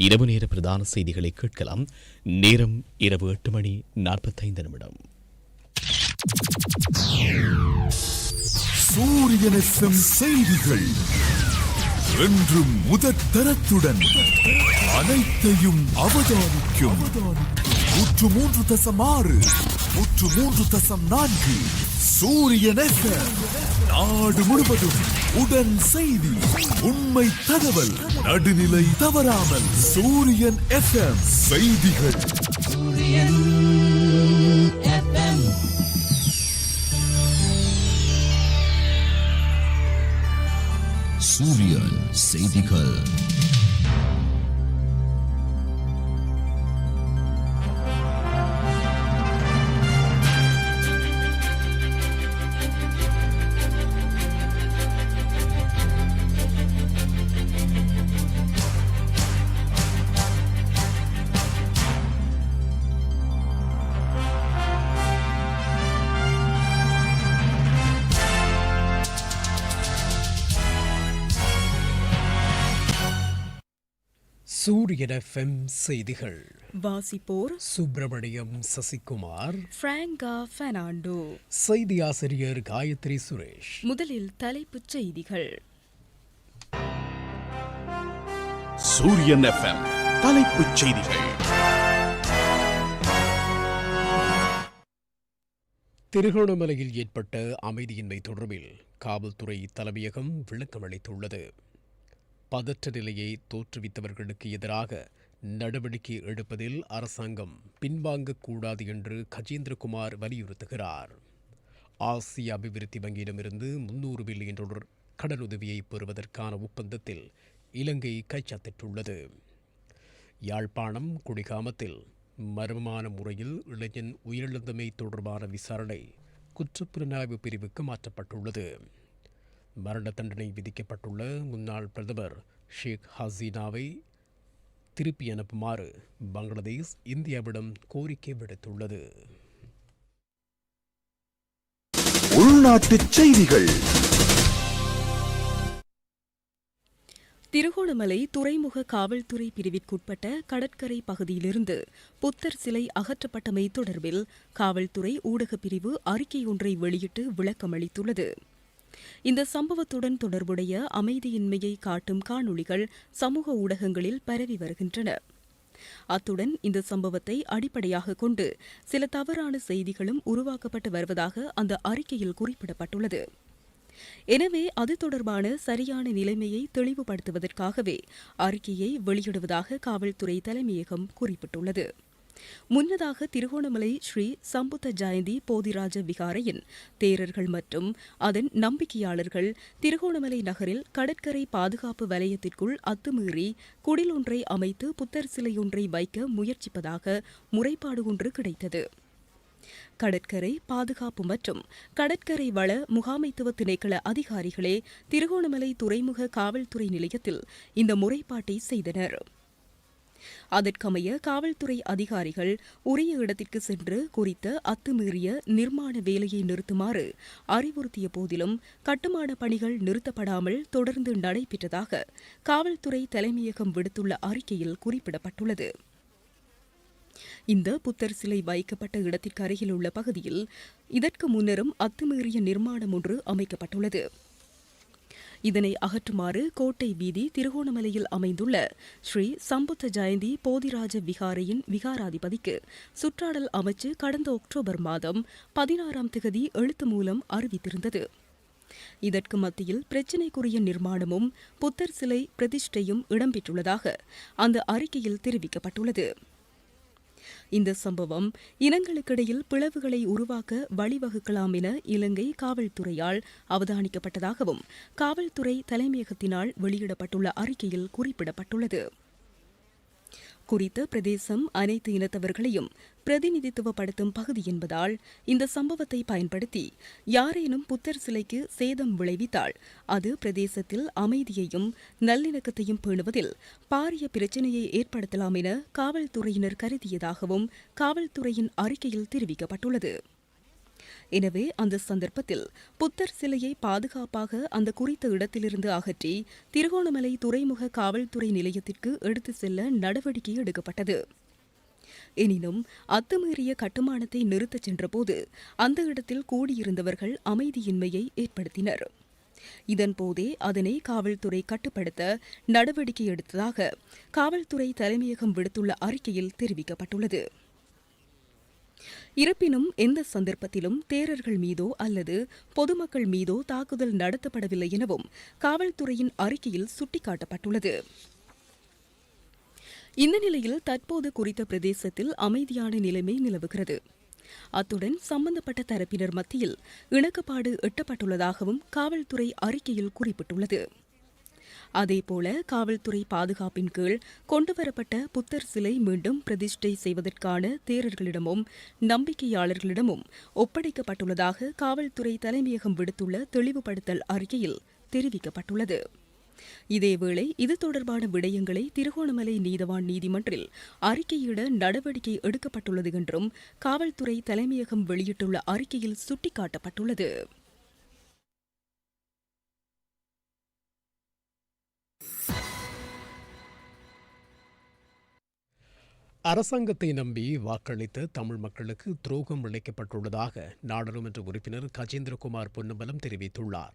இரவு நேர பிரதான செய்திகளை கேட்கலாம். நேரம் இரவு எட்டு மணி நாற்பத்தைந்து நிமிடம். சூரியனசம் செய்திகள். என்றும் முதற்தரத்துடன் அனைத்தையும் அவதானிக்கும். நூற்று மூன்று தசம் ஆறு நூற்று மூன்று தசம் நான்கு சூரியனசம் நாடு முழுவதும் உடன் செய்தி உண்மை தகவல் நடுநிலை தவறாமல் சூரியன் எஃப்எம் செய்திகள். சூரியன் செய்திகள். எஃப்எம் செய்திகள். வாசிப்போர் சுப்பிரமணியம் சசிகுமார். பிராங்கா பெர்னாண்டோ செய்தி ஆசிரியர் காயத்ரி சுரேஷ். முதலில் தலைப்புச் செய்திகள். சூரியன் எஃப்எம் தலைப்புச் செய்திகள். திருகோணமலையில் ஏற்பட்ட அமைதியின்மை தொடர்பில் காவல்துறை தலைமையகம் விளக்கம் அளித்துள்ளது பதற்ற நிலையை தோற்றுவித்தவர்களுக்கு எதிராக நடவடிக்கை எடுப்பதில் அரசாங்கம் பின்வாங்கக்கூடாது என்று கஜேந்திரகுமார் வலியுறுத்துகிறார். ஆசிய அபிவிருத்தி வங்கியிடமிருந்து முன்னூறு பில்லியன் டாலர் கடனுதவியை பெறுவதற்கான ஒப்பந்தத்தில் இலங்கை கைச்சாத்திட்டுள்ளது. யாழ்ப்பாணம் குடிகாமத்தில் மர்மமான முறையில் இளைஞன் உயிரிழந்தமை தொடர்பான விசாரணை குற்றப்புலனாய்வு பிரிவுக்கு மாற்றப்பட்டுள்ளது. மரண தண்டனை விதிக்கப்பட்டுள்ள முன்னாள் பிரதமர் ஷேக் ஹசீனாவை திருப்பி அனுப்புமாறு பங்களாதேஷ் இந்தியாவிடம் கோரிக்கை விடுத்துள்ளது. உள்நாட்டுச் செய்திகள். திருகோணமலை துறைமுக காவல்துறை பிரிவிற்குட்பட்ட கடற்கரை பகுதியிலிருந்து புத்தர் சிலை அகற்றப்பட்டமை தொடர்பில் காவல்துறை ஊடகப் பிரிவு அறிக்கை ஒன்றை வெளியிட்டு விளக்கமளித்துள்ளது. இந்த சம்பவத்துடன் தொடர்புடைய அமைதியின்மையை காட்டும் காணொளிகள் சமூக ஊடகங்களில் பரவி வருகின்றன. அத்துடன் இந்த சம்பவத்தை அடிப்படையாக கொண்டு சில தவறான செய்திகளும் உருவாக்கப்பட்டு வருவதாக அந்த அறிக்கையில் குறிப்பிடப்பட்டுள்ளது. எனவே அது தொடர்பான சரியான நிலைமையை தெளிவுபடுத்துவதற்காகவே அறிக்கையை வெளியிடுவதாக காவல்துறை தலைமையகம் குறிப்பிட்டுள்ளது. முன்னதாக திருகோணமலை ஸ்ரீ சம்புத்த ஜெயந்தி போதிராஜ விகாரையின் தேரர்கள் மற்றும் அதன் நம்பிக்கையாளர்கள் திருகோணமலை நகரில் கடற்கரை பாதுகாப்பு வலயத்திற்குள் அத்துமீறி குடில் ஒன்றை அமைத்து புத்தர் சிலையொன்றை வைக்க முயற்சிப்பதாக முறைப்பாடு ஒன்று கிடைத்தது. கடற்கரை பாதுகாப்பு மற்றும் கடற்கரை வள முகாமைத்துவ திணைக்கள அதிகாரிகளே திருகோணமலை துறைமுக காவல்துறை நிலையத்தில் இந்த முறைப்பாட்டை செய்தனர். அதற்கமைய காவல்துறை அதிகாரிகள் உரிய இடத்திற்கு சென்று குறித்த அத்துமீறிய நிர்மாண வேலையை நிறுத்துமாறு அறிவுறுத்திய போதிலும் கட்டுமான பணிகள் நிறுத்தப்படாமல் தொடர்ந்து நடைபெற்றதாக காவல்துறை தலைமையகம் விடுத்துள்ள அறிக்கையில் குறிப்பிடப்பட்டுள்ளது. இந்த புத்தர் சிலை வைக்கப்பட்ட இடத்திற்கு அருகில் உள்ள பகுதியில் இதற்கு முன்னரும் அத்துமீறிய நிர்மாணம் ஒன்று அமைக்கப்பட்டுள்ளது. இதனை அகற்றுமாறு கோட்டை வீதி திருகோணமலையில் அமைந்துள்ள ஸ்ரீ சம்புத்த ஜெயந்தி போதிராஜ விகாரையின் விகாராதிபதிக்கு சுற்றாடல் அமைச்சு கடந்த அக்டோபர் மாதம் பதினாறாம் திகதி எழுத்து மூலம் அறிவித்திருந்தது. இதற்கு மத்தியில் பிரச்சினைக்குரிய நிர்மாணமும் புத்தர் சிலை பிரதிஷ்டையும் இடம்பெற்றுள்ளதாக அந்த அறிக்கையில் தெரிவிக்கப்பட்டுள்ளது. இந்த சம்பவம் இனங்களுக்கிடையில் பிளவுகளை உருவாக்க வழிவகுக்கலாம் என இலங்கை காவல்துறையால் அவதானிக்கப்பட்டதாகவும் காவல்துறை தலைமையகத்தினால் வெளியிடப்பட்டுள்ள அறிக்கையில் குறிப்பிடப்பட்டுள்ளது. குறித்த பிரதேசம் அனைத்து இனத்தவர்களையும் பிரதிநிதித்துவப்படுத்தும் பகுதி என்பதால் இந்த சம்பவத்தை பயன்படுத்தி யாரேனும் புத்தர் சிலைக்கு சேதம் விளைவித்தால் அது பிரதேசத்தில் அமைதியையும் நல்லிணக்கத்தையும் பேணுவதில் பாரிய பிரச்சினையை ஏற்படுத்தலாம் என காவல்துறையினர் கருதியதாகவும் காவல்துறையின் அறிக்கையில் தெரிவிக்கப்பட்டுள்ளது. எனவே அந்த சந்தர்ப்பத்தில் புத்தர் சிலையை பாதுகாப்பாக அந்த குறித்த இடத்திலிருந்து அகற்றி திருகோணமலை துறைமுக காவல்துறை நிலையத்திற்கு எடுத்துச் செல்ல நடவடிக்கை எடுக்கப்பட்டது. எனினும் அத்துமீறிய கட்டுமானத்தை நிறுத்தச் சென்றபோது அந்த இடத்தில் கூடியிருந்தவர்கள் அமைதியின்மையை ஏற்படுத்தினர். இதன்போதே அதனை காவல்துறை கட்டுப்படுத்த நடவடிக்கை எடுத்ததாக காவல்துறை தலைமையகம் விடுத்துள்ள அறிக்கையில் தெரிவிக்கப்பட்டுள்ளது. இருப்பினும் எந்த சந்தர்ப்பத்திலும் தேரர்கள் மீதோ அல்லது பொதுமக்கள் மீதோ தாக்குதல் நடத்தப்படவில்லை எனவும் காவல்துறையின் அறிக்கையில் சுட்டிக்காட்டப்பட்டுள்ளது. இந்த நிலையில் தற்போது குறித்த பிரதேசத்தில் அமைதியான நிலைமை நிலவுகிறது. அத்துடன் சம்பந்தப்பட்ட தரப்பினர் மத்தியில் இணக்கப்பாடு எட்டப்பட்டுள்ளதாகவும் காவல்துறை அறிக்கையில் குறிப்பிட்டுள்ளது. அதேபோல காவல்துறை பாதுகாப்பின் கீழ் கொண்டுவரப்பட்ட புத்தர் சிலை மீண்டும் பிரதிஷ்டை செய்வதற்கான தேரர்களிடமும் நம்பிக்கையாளர்களிடமும் ஒப்படைக்கப்பட்டுள்ளதாக காவல்துறை தலைமையகம் விடுத்துள்ள தெளிவுபடுத்தல் அறிக்கையில் தெரிவிக்கப்பட்டுள்ளது. இதேவேளை இது தொடர்பான விடயங்களை திருகோணமலை நீதவான் நீதிமன்றில் அறிக்கையிட நடவடிக்கை எடுக்கப்பட்டுள்ளது என்றும் காவல்துறை தலைமையகம் வெளியிட்டுள்ள அறிக்கையில் சுட்டிக்காட்டப்பட்டுள்ளது. அரசாங்கத்தை நம்பி வாக்களித்த தமிழ் மக்களுக்கு துரோகம் இழைக்கப்பட்டுள்ளதாக நாடாளுமன்ற உறுப்பினர் கஜேந்திரகுமார் பொன்னம்பலம் தெரிவித்துள்ளார்.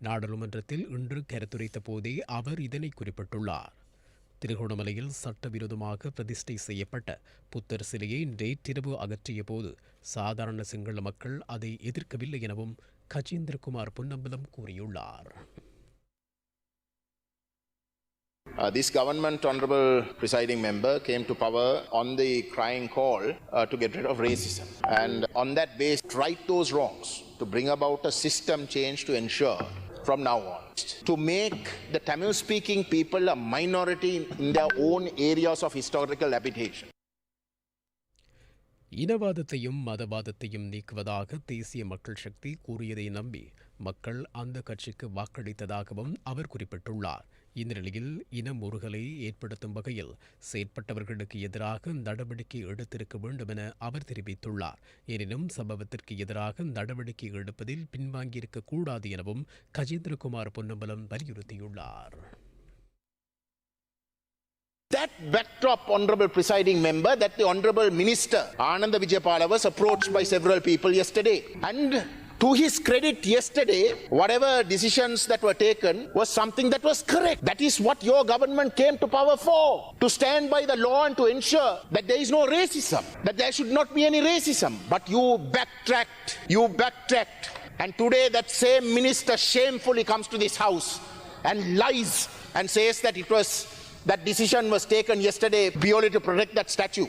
நாடாளுமன்றத்தில் இன்று கருத்துரைத்த போதே அவர் இதனை குறிப்பிட்டுள்ளார். திருகோணமலையில் சட்டவிரோதமாக பிரதிஷ்டை செய்யப்பட்ட புத்தர் சிலையை நேற்றிரவு அகற்றிய போது சாதாரண சிங்கள மக்கள் அதை எதிர்க்கவில்லை எனவும் கஜேந்திரகுமார் பொன்னம்பலம் கூறியுள்ளார். Uh, this government, Honorable presiding member, came to power on the crying call uh, to get rid of racism. And on that base, right those wrongs to bring about a system change to ensure from now on to make the Tamil speaking people a minority in their own areas of historical habitation. இனவாதத்தையும் மதவாதத்தையும் நீக்குவதாக தேசிய மக்கள் சக்தி கூறியதை நம்பி மக்கள் அந்த கட்சிக்கு வாக்களித்ததாகவும் அவர் குறிப்பிட்டுள்ளார் இந்த நிலையில் இன முறுகலை ஏற்படுத்தும் வகையில் செயற்பட்டவர்களுக்கு எதிராக நடவடிக்கை எடுத்திருக்க வேண்டும் என அவர் தெரிவித்துள்ளார் எனினும் சம்பவத்திற்கு எதிராக நடவடிக்கை எடுப்பதில் பின்வாங்கியிருக்க கூடாது எனவும் கஜேந்திரகுமார் பொன்னம்பலம் வலியுறுத்தியுள்ளார் That backdrop, Honorable presiding member, that the Honorable minister Ananda Vijayapala was approached by several people yesterday. And to his credit, yesterday, whatever decisions that were taken was something that was correct. That is what your government came to power for. To stand by the law and to ensure that there is no racism, that there should not be any racism. But you backtracked, you backtracked. And today that same minister shamefully comes to this house and lies and says that it was that decision was taken yesterday purely to protect that statue.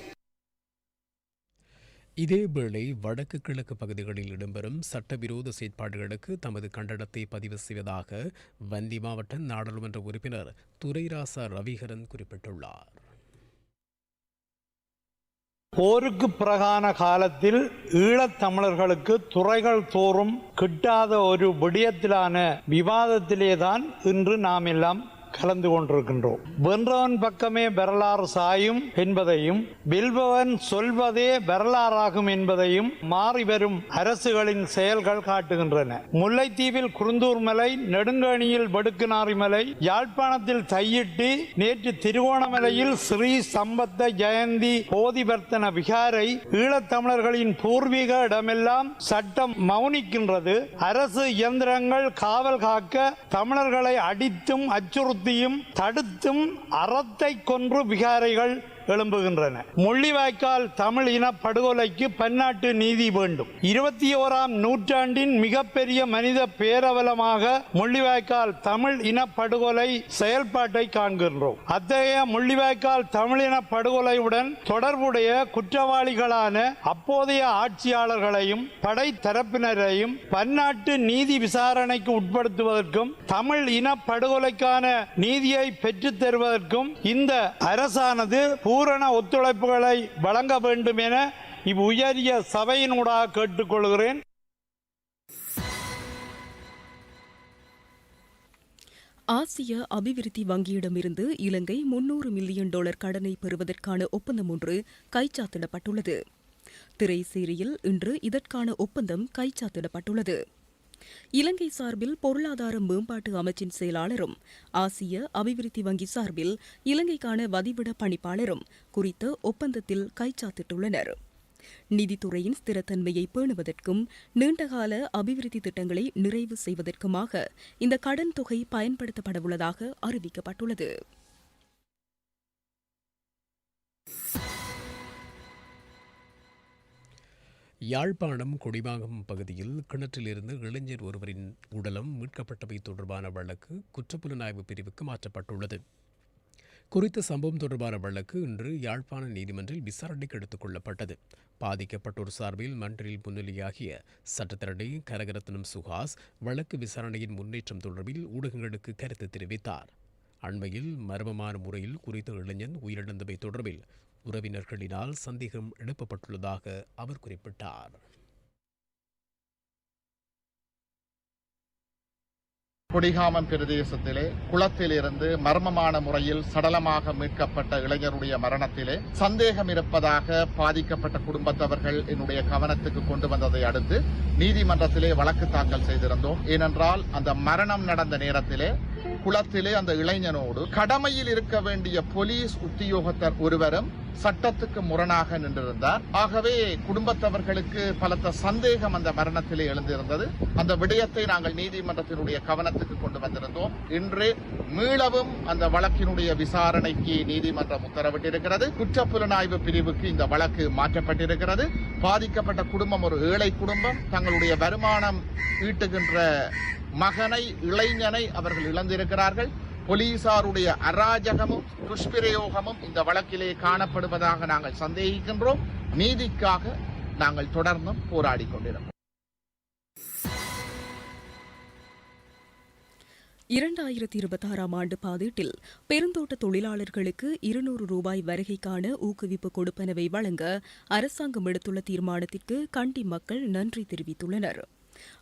இதேவேளை வடக்கு கிழக்கு பகுதிகளில் இடம்பெறும் சட்டவிரோத செயற்பாடுகளுக்கு தமது கண்டனத்தை பதிவு செய்வதாக வந்தி மாவட்ட நாடாளுமன்ற உறுப்பினர் துரைராசா ரவிகரன் குறிப்பிட்டுள்ளார். போருக்கு பிரகான காலத்தில் ஈழத்தமிழர்களுக்கு துறைகள் தோறும் கிட்டாத ஒரு விடயத்திலான விவாதத்திலேதான் இன்று நாம் எல்லாம் கலந்து கொண்டிருக்கின்றோம். வென்றவன் பக்கமே வரலாறு சாயும் என்பதையும் வெல்பவன் சொல்வதே வரலாறாகும் என்பதையும் மாறி வரும் அரசுகளின் செயல்கள் காட்டுகின்றன. முல்லைத்தீவில் குருந்தூர் மலை நெடுங்கணியில் வடுக்குநாரி மலை யாழ்ப்பாணத்தில் தையிட்டு நேற்று திருவோணமலையில் ஸ்ரீ சம்பத்த ஜெயந்தி போதிவர்த்தன விகாரை ஈழத்தமிழர்களின் பூர்வீக இடமெல்லாம் சட்டம் மௌனிக்கின்றது அரசு இயந்திரங்கள் காவல் காக்க தமிழர்களை அடித்தும் அச்சுறுத்தியும் தடுத்தும் அறத்தை கொன்று விகாரைகள் எழும்புகின்றன. முள்ளிவாய்க்கால் தமிழ் இன படுகொலைக்கு பன்னாட்டு நீதி வேண்டும். இருபத்தி ஓராம் நூற்றாண்டின் மிகப்பெரிய மனித பேரவலமாக முள்ளிவாய்க்கால் தமிழ் இன படுகொலை செயல்பாட்டை காண்கின்றோம். அத்தகைய முள்ளிவாய்க்கால் தமிழ் இன படுகொலையுடன் தொடர்புடைய குற்றவாளிகளான அப்போதைய ஆட்சியாளர்களையும் படை தரப்பினரையும் பன்னாட்டு நீதி விசாரணைக்கு உட்படுத்துவதற்கும் தமிழ் இன படுகொலைக்கான நீதியை பெற்றுத் தருவதற்கும் இந்த அரசானது பூரண ஒத்துழைப்புகளை வழங்க வேண்டும் என இவ்வுயரிய சபையினூடாக கேட்டுக்கொள்கிறேன். ஆசிய அபிவிருத்தி வங்கியிடமிருந்து இலங்கை முன்னூறு மில்லியன் டாலர் கடனை பெறுவதற்கான ஒப்பந்தம் ஒன்று கைச்சாத்திடப்பட்டுள்ளது. திரைசேரியில் இன்று இதற்கான ஒப்பந்தம் கைச்சாத்திடப்பட்டுள்ளது. இலங்கை சார்பில் பொருளாதார மேம்பாட்டு அமைச்சின் செயலாளரும் ஆசிய அபிவிருத்தி வங்கி சார்பில் இலங்கைக்கான வதிவிட பணிப்பாளரும் குறித்த ஒப்பந்தத்தில் கைச்சாத்திட்டுள்ளனர். நிதித்துறையின் ஸ்திரத்தன்மையை பேணுவதற்கும் நீண்டகால அபிவிருத்தி திட்டங்களை நிறைவு செய்வதற்குமாக இந்த கடன் தொகை பயன்படுத்தப்படவுள்ளதாக அறிவிக்கப்பட்டுள்ளது. யாழ்ப்பாணம் கொடிவாகம் பகுதியில் கிணற்றிலிருந்து இளைஞர் ஒருவரின் உடலம் மீட்கப்பட்டவை தொடர்பான வழக்கு குற்றப்புலனாய்வு பிரிவுக்கு மாற்றப்பட்டுள்ளது. குறித்த சம்பவம் தொடர்பான வழக்கு இன்று யாழ்ப்பாண நீதிமன்றில் விசாரணைக்கு எடுத்துக் கொள்ளப்பட்டது. பாதிக்கப்பட்டோர் சார்பில் மன்றில் முன்னிலையாகிய சட்டத்தரணி கரகரத்னம் சுஹாஸ் வழக்கு விசாரணையின் முன்னேற்றம் தொடர்பில் ஊடகங்களுக்கு கருத்து தெரிவித்தார். அண்மையில் மர்மமான முறையில் குறித்த இளைஞன் உயிரிழந்தவை தொடர்பில் உறவினர்களினால் சந்தேகம் எழுப்பப்பட்டுள்ளதாக அவர் குறிப்பிட்டார். கொடிகாமம் பிரதேசத்திலே குளத்திலிருந்து மர்மமான முறையில் சடலமாக மீட்கப்பட்ட இளைஞருடைய மரணத்திலே சந்தேகம் இருப்பதாக பாதிக்கப்பட்ட குடும்பத்தவர்கள் என்னுடைய கவனத்துக்கு கொண்டு வந்ததை அடுத்து நீதிமன்றத்திலே வழக்கு தாக்கல் செய்திருந்தோம். ஏனென்றால் அந்த மரணம் நடந்த நேரத்திலே குளத்திலே அந்த இளைஞனோடு கடமையில் இருக்க வேண்டிய போலீஸ் உத்தியோகத்தர் ஒருவரும் சட்டத்துக்கு முரணாக நின்றிருந்தார். ஆகவே குடும்பத்தவர்களுக்கு பலத்த சந்தேகம் அந்த மரணத்திலே எழுந்திருந்தது. அந்த விடயத்தை நாங்கள் நீதிமன்றத்தினுடைய கவனத்துக்கு கொண்டு வந்திருந்தோம். இன்று மீளவும் அந்த வழக்கினுடைய விசாரணைக்கு நீதிமன்றம் உத்தரவிட்டிருக்கிறது. குற்றப்புலனாய்வு பிரிவுக்கு இந்த வழக்கு மாற்றப்பட்டிருக்கிறது. பாதிக்கப்பட்ட குடும்பம் ஒரு ஏழை குடும்பம் தங்களுடைய வருமானம் ஈட்டுகின்ற மகனை இளைஞனை அவர்கள் இழந்திருக்கிறார்கள். போலீசாருடைய அராஜகமும் துஷ்பிரயோகமும் இந்த வழக்கிலே காணப்படுவதாக நாங்கள் சந்தேகிக்கின்றோம். நீதிக்காக நாங்கள் தொடர்ந்தும் போராடி கொண்டிருக்கிறோம். இரண்டாயிரத்தி இருபத்தாறாம் ஆண்டு பாதீட்டில் பெருந்தோட்ட தொழிலாளர்களுக்கு இருநூறு ரூபாய் வருகைக்கான ஊக்குவிப்பு கொடுப்பனவை வழங்க அரசாங்கம் எடுத்துள்ள தீர்மானத்திற்கு கண்டி மக்கள் நன்றி தெரிவித்துள்ளனர்.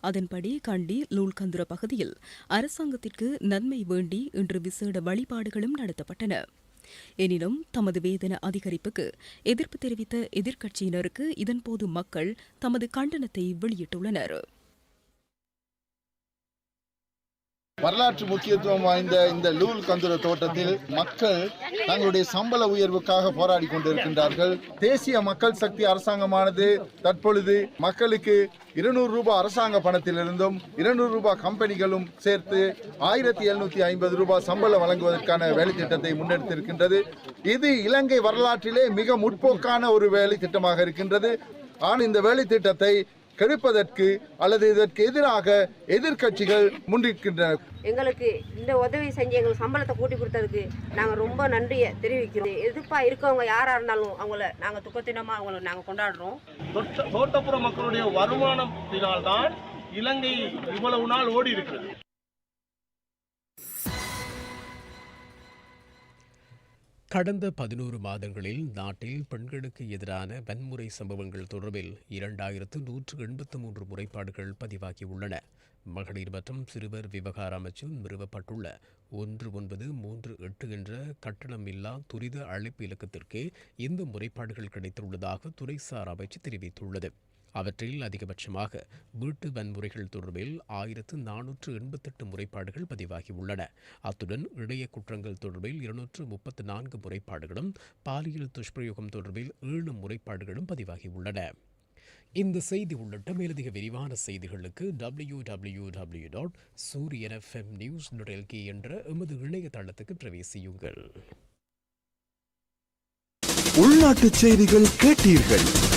அதன்படி கண்டி லூல்கந்துர பகுதியில் அரசாங்கத்திற்கு நன்மை வேண்டி இன்று விசேட வழிபாடுகளும் நடத்தப்பட்டன. எனினும் தமது வேதன அதிகரிப்புக்கு எதிர்ப்பு தெரிவித்த எதிர்க்கட்சியினருக்கு இதன்போது மக்கள் தமது கண்டனத்தை வெளியிட்டுள்ளனர். வரலாற்று முக்கியத்துவம் வாய்ந்த இந்த லூல் கந்துர தோட்டத்தில் மக்கள் தங்களுடைய சம்பள உயர்வுக்காக போராடி கொண்டிருக்கின்றார்கள். தேசிய மக்கள் சக்தி அரசாங்கமானது தற்பொழுது மக்களுக்கு இருநூறு ரூபாய் அரசாங்க பணத்திலிருந்தும் இருநூறு ரூபாய் கம்பெனிகளும் சேர்த்து ஆயிரத்தி எழுநூத்தி ஐம்பது ரூபாய் சம்பளம் வழங்குவதற்கான வேலை திட்டத்தை முன்னெடுத்திருக்கின்றது. இது இலங்கை வரலாற்றிலே மிக முற்போக்கான ஒரு வேலை திட்டமாக இருக்கின்றது. ஆனால் இந்த வேலை திட்டத்தை கெடுப்பதற்கு அல்லது இதற்கு எதிராக எதிர்க்கட்சிகள் முன்னிற்கின்றன. எங்களுக்கு இந்த உதவி செஞ்சு எங்களுக்கு சம்பளத்தை கூட்டி கொடுத்ததுக்கு நாங்கள் ரொம்ப நன்றியை தெரிவிக்கிறோம். எதிர்ப்பா இருக்கவங்க யாரா இருந்தாலும் அவங்கள நாங்கள் துக்கத்தினமா அவங்கள நாங்கள் கொண்டாடுறோம். தோட்ட- தோட்டப்புற மக்களுடைய வருமானத்தினால்தான் இலங்கை இவ்வளவு நாள் ஓடி இருக்கிறது கடந்த பதினோரு மாதங்களில் நாட்டில் பெண்களுக்கு எதிரான வன்முறை சம்பவங்கள் தொடர்பில் இரண்டாயிரத்து நூற்று எண்பத்து மூன்று முறைப்பாடுகள் பதிவாகியுள்ளன மகளிர் மற்றும் சிறுவர் விவகார அமைச்சில் நிறுவப்பட்டுள்ள ஒன்று ஒன்பது மூன்று எட்டு என்ற கட்டணமில்லா துரித அழைப்பு இலக்கத்திற்கே இந்த முறைப்பாடுகள் கிடைத்துள்ளதாக துறைசார் அமைச்சு தெரிவித்துள்ளது. அவற்றில் அதிகபட்சமாக வீட்டு வன்முறைகள் தொடர்பில் ஆயிரத்து நானூற்று எண்பத்தெட்டு முறைப்பாடுகள் பதிவாகியுள்ளன அத்துடன் இணைய குற்றங்கள் தொடர்பில் இருநூற்று முப்பத்து நான்கு முறைப்பாடுகளும் பாலியல் துஷ்பிரயோகம் தொடர்பில் ஏழு முறைப்பாடுகளும் பதிவாகியுள்ளன இந்த செய்தி உள்ளிட்ட மேலதிக விரிவான செய்திகளுக்கு W W W dot Sooriyan FM news LK என்ற எமது இணையதளத்துக்கு பிரவேசியுங்கள். உள்நாட்டு செய்திகள் கேட்டீர்கள்.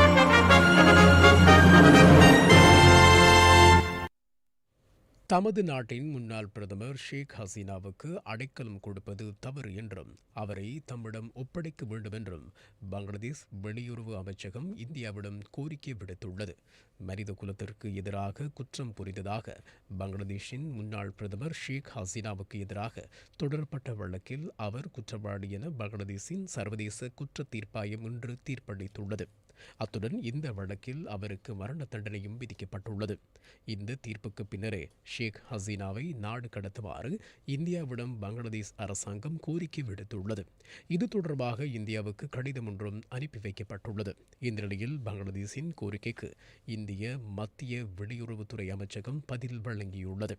தமது நாட்டின் முன்னாள் பிரதமர் ஷேக் ஹசீனாவுக்கு அடைக்கலம் கொடுப்பது தவறு என்றும் அவரை தம்மிடம் ஒப்படைக்க வேண்டும் என்றும் பங்களாதேஷ் வெளியுறவு அமைச்சகம் இந்தியாவிடம் கோரிக்கை விடுத்துள்ளது. மனித குலத்திற்கு எதிராக குற்றம் புரிந்ததாக பங்களாதேஷின் முன்னாள் பிரதமர் ஷேக் ஹசீனாவுக்கு எதிராக தொடரப்பட்ட வழக்கில் அவர் குற்றவாளி என பங்களாதேஷின் சர்வதேச குற்ற தீர்ப்பாயம் இன்று தீர்ப்பளித்துள்ளது. அத்துடன் இந்த வழக்கில் அவருக்கு மரண தண்டனையும் விதிக்கப்பட்டுள்ளது. இந்த தீர்ப்புக்கு பின்னரே ஷேக் ஹசீனாவை நாடு கடத்துமாறு இந்தியாவிடம் பங்களாதேஷ் அரசாங்கம் கோரிக்கை விடுத்துள்ளது. இது தொடர்பாக இந்தியாவுக்கு கடிதம் ஒன்றும் அனுப்பி வைக்கப்பட்டுள்ளது. இந்நிலையில் பங்களாதேஷின் கோரிக்கைக்கு இந்திய மத்திய வெளியுறவுத்துறை அமைச்சகம் பதில் வழங்கியுள்ளது.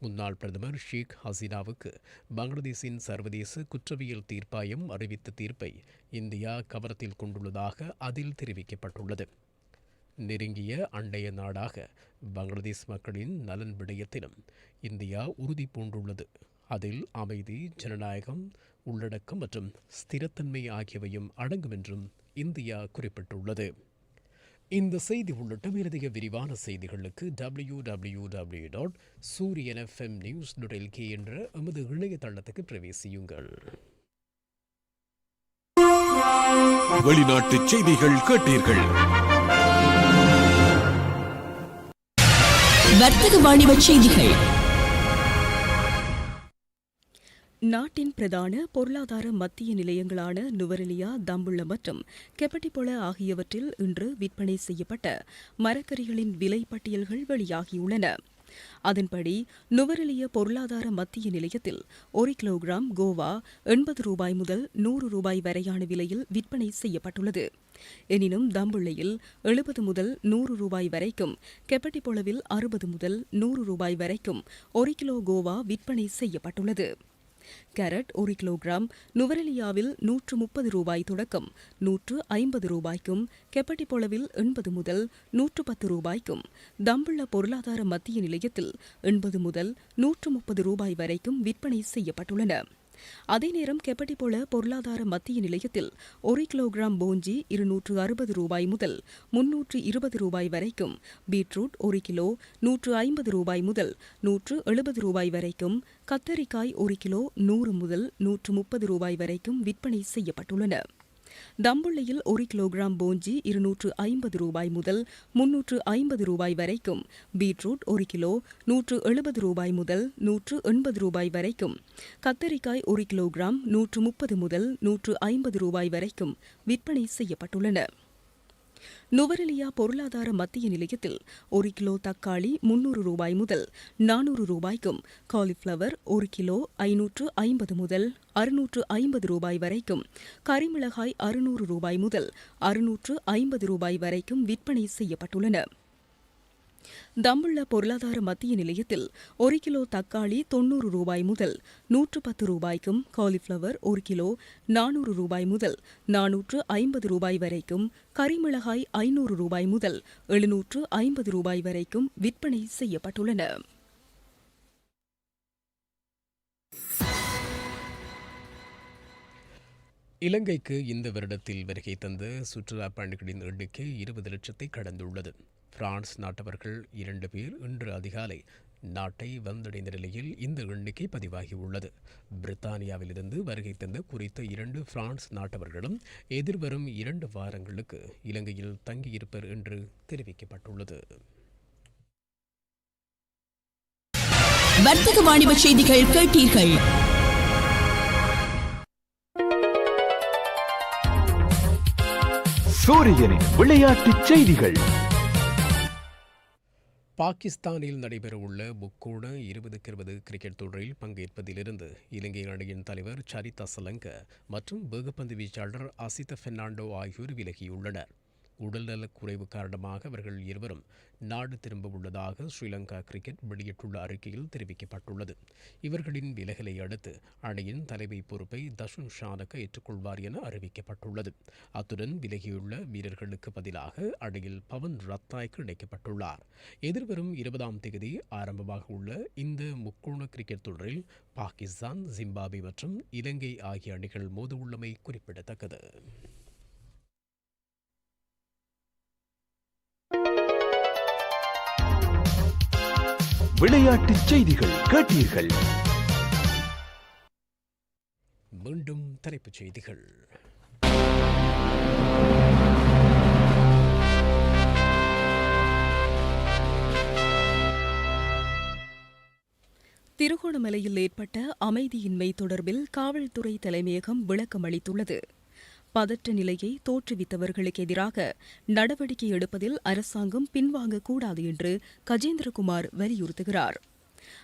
முன்னாள் பிரதமர் ஷேக் ஹசீனாவுக்கு பங்களாதேஷின் சர்வதேச குற்றவியல் தீர்ப்பாயம் அறிவித்த தீர்ப்பை இந்தியா கவனத்தில் கொண்டுள்ளதாக அதில் தெரிவிக்கப்பட்டுள்ளது. நெருங்கிய அண்டைய நாடாக பங்களாதேஷ் மக்களின் நலன் விடயத்திலும் இந்தியா உறுதி பூண்டுள்ளது. அதில் அமைதி ஜனநாயகம் உள்ளடக்கம் மற்றும் ஸ்திரத்தன்மை ஆகியவையும் அடங்கும் என்றும் இந்தியா குறிப்பிட்டுள்ளது. இந்த செய்தி உள்ளிட்ட மேலதிக விரிவான செய்திகளுக்கு W W W dot Sooriyan FM news dot LK என்ற எமது இணையதளத்துக்கு பிரவேசியுங்கள். வெளிநாட்டு செய்திகள் கேட்டீர்கள். வர்த்தக வாணிப செய்திகள். நாட்டின் பிரதான பொருளாதார மத்திய நிலையங்களான நுவரெலியா தம்புள்ள மற்றும் கெப்பட்டிபொல ஆகியவற்றில் இன்று விற்பனை செய்யப்பட்ட மரக்கறிகளின் விலை பட்டியல்கள் வெளியாகியுள்ளன. அதன்படி நுவரெலிய பொருளாதார மத்திய நிலையத்தில் ஒரு கிலோகிராம் கோவா எண்பது ரூபாய் முதல் நூறு ரூபாய் வரையான விலையில் விற்பனை செய்யப்பட்டுள்ளது. எனினும் தம்புள்ளையில் எழுபது முதல் நூறு ரூபாய் வரைக்கும் கெப்பட்டிபொளவில் அறுபது முதல் நூறு ரூபாய் வரைக்கும் ஒரு கிலோ கோவா விற்பனை செய்யப்பட்டுள்ளது. கேரட் ஒரு கிலோகிராம் நுவரெலியாவில் நூற்று முப்பது ரூபாய் தொடக்கம் நூற்று ஐம்பது ரூபாய்க்கும் கெப்பட்டிப்பொளவில் எண்பது முதல் நூற்று பத்து ரூபாய்க்கும் தம்புள்ள பொருளாதார மத்திய நிலையத்தில் எண்பது முதல் நூற்று முப்பது ரூபாய் வரைக்கும் விற்பனை செய்யப்பட்டுள்ளன. அதே நேரம் கெப்பட்டிபொல பொருளாதார மத்திய நிலையத்தில் ஒரு கிலோகிராம் போஞ்சி இருநூற்று அறுபது ரூபாய் முதல் முன்னூற்று இருபது ரூபாய் வரைக்கும் பீட்ரூட் ஒரு கிலோ நூற்று ஐம்பது ரூபாய் முதல் நூற்று எழுபது ரூபாய் வரைக்கும் கத்தரிக்காய் ஒரு கிலோ நூறு முதல் நூற்று முப்பது ரூபாய் வரைக்கும் விற்பனை செய்யப்பட்டுள்ளன. தம்புள்ளையில் ஒரு கிலோகிராம் போஞ்சி இருநூற்று ஐம்பது ரூபாய் முதல் முன்னூற்று ஐம்பது ரூபாய் வரைக்கும் பீட்ரூட் ஒரு கிலோ நூற்று எழுபது ரூபாய் முதல் நூற்று எண்பது ரூபாய் வரைக்கும் கத்தரிக்காய் ஒரு கிலோகிராம் நூற்று முப்பது முதல் நூற்று ஐம்பது ரூபாய் வரைக்கும் விற்பனை செய்யப்பட்டுள்ளன. நுவரெலியா பொருளாதார மத்திய நிலையத்தில் ஒரு கிலோ தக்காளி முன்னூறு ரூபாய் முதல் நானூறு ரூபாய்க்கும் காலிஃப்ளவர் ஒரு கிலோ ஐநூற்று ஐம்பது முதல் அறுநூற்று ஐம்பது ரூபாய் வரைக்கும் கரிமிளகாய் அறுநூறு ரூபாய் முதல் அறுநூற்று ஐம்பது ரூபாய் வரைக்கும் விற்பனை செய்யப்பட்டுள்ளன. தம்புள்ள பொருளாதார மத்திய நிலையத்தில் ஒரு கிலோ தக்காளி தொன்னூறு ரூபாய் முதல் நூற்று பத்து ரூபாய்க்கும் காலிஃப்ளவர் ஒரு கிலோ நானூறு ரூபாய் முதல் நானூற்று ஐம்பது ரூபாய் வரைக்கும் கரிமிளகாய் ஐநூறு ரூபாய் முதல் எழுநூற்று ஐம்பது ரூபாய் வரைக்கும் விற்பனை செய்யப்பட்டுள்ளன. இலங்கைக்கு இந்த வருடத்தில் வருகை தந்த சுற்றுலா பயணிகளின் எண்ணிக்கை இருபது லட்சத்தை கடந்துள்ளது. பிரான்ஸ் நாட்டவர்கள் இரண்டு பேர் இன்று அதிகாலை நாட்டை வந்தடைந்த நிலையில் இந்த எண்ணிக்கை பதிவாகியுள்ளது. பிரித்தானியாவிலிருந்து வருகை தந்த குறித்த இரண்டு பிரான்ஸ் நாட்டவர்களும் எதிர்வரும் இரண்டு வாரங்களுக்கு இலங்கையில் தங்கியிருப்பர் என்று தெரிவிக்கப்பட்டுள்ளது. வர்த்தக வாணிப செய்திகள் கேட்டீர்கள். சூரியனின் விளையாட்டுச் செய்திகள். பாகிஸ்தானில் நடைபெறவுள்ள முக்கோண இருபதுக்கு இருபது கிரிக்கெட் தொடரில் பங்கேற்பதிலிருந்து இலங்கை அணியின் தலைவர் சரிதா சலங்க மற்றும் வேகப்பந்து வீச்சாளர் அசித பெர்னாண்டோ ஆகியோர் விலகியுள்ளனர். உடல்நலக் குறைவு காரணமாக அவர்கள் இருவரும் நாடு திரும்ப உள்ளதாக ஸ்ரீலங்கா கிரிக்கெட் வெளியிட்டுள்ள அறிக்கையில் தெரிவிக்கப்பட்டுள்ளது. இவர்களின் விலகலை அடுத்து அணியின் தலைமை பொறுப்பை தஷுன் ஷானக ஏற்றுக்கொள்வார் என அறிவிக்கப்பட்டுள்ளது. அத்துடன் விலகியுள்ள வீரர்களுக்கு பதிலாக அணியில் பவன் ரத்தாய்க்கு இணைக்கப்பட்டுள்ளார். எதிர்வரும் இருபதாம் தேதி ஆரம்பமாக உள்ள இந்த முக்கோண கிரிக்கெட் தொடரில் பாகிஸ்தான் ஜிம்பாபே மற்றும் இலங்கை ஆகிய அணிகள் மோதவுள்ளமை குறிப்பிடத்தக்கது. விளையாட்டுச் செய்திகள் கேட்டீர்கள். மீண்டும் தலைப்புச் செய்திகள். திருகோணமலையில் ஏற்பட்ட அமைதியின்மை தொடர்பில் காவல்துறை தலைமையகம் விளக்கம் அளித்துள்ளது பதற்ற நிலையை தோற்றுவித்தவர்களுக்கு எதிராக நடவடிக்கை எடுப்பதில் அரசாங்கம் பின்வாங்கக்கூடாது என்று கஜேந்திரகுமார் வலியுறுத்துகிறார்.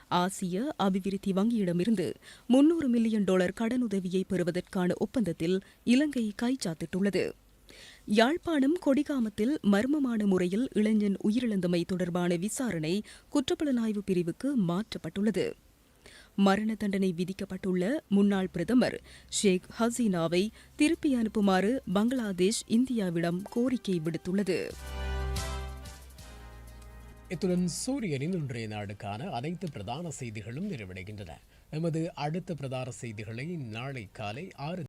ஆசிய அபிவிருத்தி வங்கியிடமிருந்து முன்னூறு மில்லியன் டாலர் கடனுதவியை பெறுவதற்கான ஒப்பந்தத்தில் இலங்கை கைச்சாத்திட்டுள்ளது. யாழ்ப்பாணம் கொடிகாமத்தில் மர்மமான முறையில் இளைஞன் உயிரிழந்தமை தொடர்பான விசாரணை குற்றப்புலனாய்வு பிரிவுக்கு மாற்றப்பட்டுள்ளது. மரண தண்டனை விதிக்கப்பட்டுள்ள முன்னாள் பிரதமர் ஷேக் ஹசீனாவை திருப்பி அனுப்புமாறு பங்களாதேஷ் இந்தியாவிடம் கோரிக்கை விடுத்துள்ளது. இத்துடன் சூரியனின் இன்றைய நாடுக்கான அனைத்து பிரதான செய்திகளும் நிறைவடைகின்றன. எமது அடுத்த பிரதான செய்திகளை நாளை காலை ஆறு